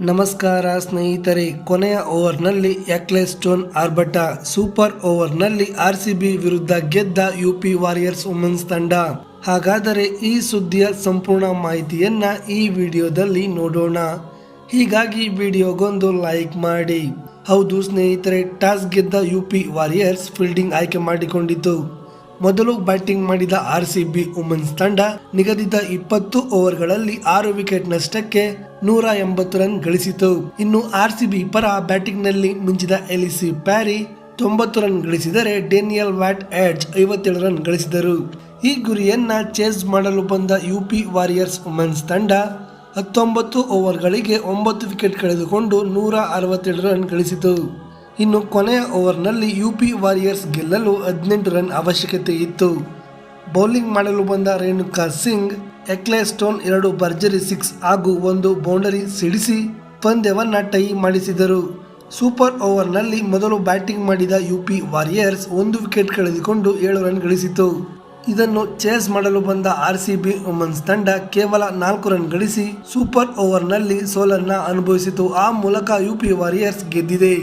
ನಮಸ್ಕಾರ ಸ್ನೇಹಿತರೆ, ಕೊನೆಯ ಓವರ್ನಲ್ಲಿ ಎಕ್ಲೆಸ್ ಸ್ಟೋನ್ ಆರ್ಭಟ ಸೂಪರ್ ಓವರ್ನಲ್ಲಿ ಆರ್ ಸಿ ಬಿ ವಿರುದ್ಧ ಗೆದ್ದ ಯು ಪಿ ವಾರಿಯರ್ಸ್ ವುಮೆನ್ಸ್ ತಂಡ. ಹಾಗಾದರೆ ಈ ಸುದ್ದಿಯ ಸಂಪೂರ್ಣ ಮಾಹಿತಿಯನ್ನ ಈ ವಿಡಿಯೋದಲ್ಲಿ ನೋಡೋಣ. ಹೀಗಾಗಿ ವಿಡಿಯೋಗೊಂದು ಲೈಕ್ ಮಾಡಿ. ಹೌದು ಸ್ನೇಹಿತರೆ, ಟಾಸ್ ಗೆದ್ದ ಯು ಪಿ ವಾರಿಯರ್ಸ್ ಫೀಲ್ಡಿಂಗ್ ಆಯ್ಕೆ ಮಾಡಿಕೊಂಡಿತು ಮೊದಲು ಬ್ಯಾಟಿಂಗ್ ಮಾಡಿದ ಆರ್ ಸಿ ಬಿ ವುಮೆನ್ಸ್ ತಂಡ ನಿಗದಿತ ಇಪ್ಪತ್ತು ಓವರ್ಗಳಲ್ಲಿ ಆರು ವಿಕೆಟ್ ನಷ್ಟಕ್ಕೆ ನೂರ ಎಂಬತ್ತು ರನ್ ಗಳಿಸಿತು. ಇನ್ನು ಆರ್ ಸಿ ಬಿ ಪರ ಬ್ಯಾಟಿಂಗ್ನಲ್ಲಿ ಮಿಂಚಿದ ಎಲಿಸಿ ಪ್ಯಾರಿ ತೊಂಬತ್ತು ರನ್ ಗಳಿಸಿದರೆ ಡೇನಿಯಲ್ ವ್ಯಾಟ್ ಎಡ್ಜ್ ಐವತ್ತೇಳು ರನ್ ಗಳಿಸಿದರು. ಈ ಗುರಿಯನ್ನ ಚೇಸ್ ಮಾಡಲು ಬಂದ ಯುಪಿ ವಾರಿಯರ್ಸ್ ವುಮೆನ್ಸ್ ತಂಡ ಹತ್ತೊಂಬತ್ತು ಓವರ್ಗಳಿಗೆ ಒಂಬತ್ತು ವಿಕೆಟ್ ಕಳೆದುಕೊಂಡು ನೂರ ಅರವತ್ತೆರಡು ರನ್ ಗಳಿಸಿತು. ಇನ್ನು ಕೊನೆಯ ಓವರ್ನಲ್ಲಿ ಯುಪಿ ವಾರಿಯರ್ಸ್ ಗೆಲ್ಲಲು ಹದಿನೆಂಟು ರನ್ ಅವಶ್ಯಕತೆ ಇತ್ತು. ಬೌಲಿಂಗ್ ಮಾಡಲು ಬಂದ ರೇಣುಕಾ ಸಿಂಗ್, ಎಕ್ಲೆ ಸ್ಟೋನ್ ಎರಡು, ಭರ್ಜರಿ ಸಿಕ್ಸ್ ಹಾಗೂ ಒಂದು ಬೌಂಡರಿ ಸಿಡಿಸಿ ಪಂದ್ಯವನ್ನು ಟೈ ಮಾಡಿಸಿದರು. ಸೂಪರ್ ಓವರ್ನಲ್ಲಿ ಮೊದಲು ಬ್ಯಾಟಿಂಗ್ ಮಾಡಿದ ಯುಪಿ ವಾರಿಯರ್ಸ್ ಒಂದು ವಿಕೆಟ್ ಕಳೆದುಕೊಂಡು ಏಳು ರನ್ ಗಳಿಸಿತು ಇದನ್ನು ಚೇಸ್ ಮಾಡಲು ಬಂದ ಆರ್ ಸಿ ಬಿ ವುಮೆನ್ಸ್ ತಂಡ ಕೇವಲ ನಾಲ್ಕು ರನ್ ಗಳಿಸಿ ಸೂಪರ್ ಓವರ್ನಲ್ಲಿ ಸೋಲನ್ನ ಅನುಭವಿಸಿತು. ಆ ಮೂಲಕ ಯುಪಿ ವಾರಿಯರ್ಸ್ ಗೆದ್ದಿದೆ.